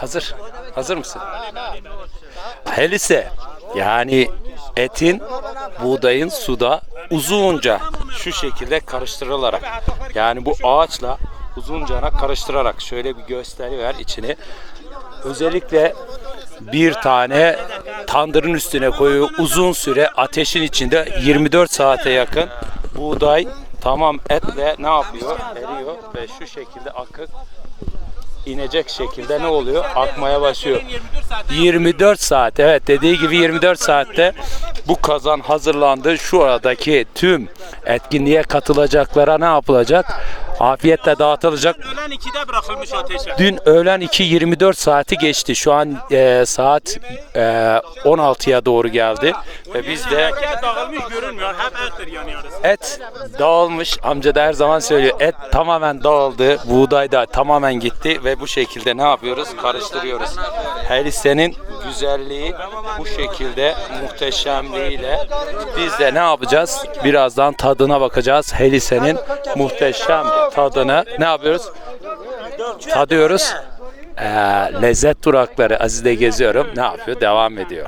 Hazır. Hazır mısın? Helise yani etin buğdayın suda uzunca şu şekilde karıştırılarak yani bu ağaçla uzuncana karıştırarak şöyle bir gösteri ver içini. Özellikle bir tane tandırın üstüne koyuyor uzun süre ateşin içinde 24 saate yakın buğday tamam etle ne yapıyor? Eriyor ve şu şekilde akıp inecek şekilde ne oluyor? Akmaya başlıyor. 24 saat evet dediği gibi 24 saatte bu kazan hazırlandı. Şu aradaki tüm etkinliğe katılacaklara ne yapılacak? Afiyetle dağıtılacak. Öğlen 2'de bırakılmış ateşe. Dün öğlen 2.24 saati geçti. Şu an e, saat e, 16'ya doğru geldi. Ve biz de dağılmış görünmüyor. Hep ettir yani yarısı. et dağılmış. Amca da her zaman söylüyor. Et tamamen dağıldı. Buğday da tamamen gitti ve bu şekilde ne yapıyoruz? Karıştırıyoruz. Helisenin güzelliği bu şekilde muhteşemliğiyle biz de ne yapacağız? Birazdan tadına bakacağız. Helisenin muhteşem tadını ne yapıyoruz? Tadıyoruz. Ee, lezzet durakları Aziz'de geziyorum. Ne yapıyor? Devam ediyor.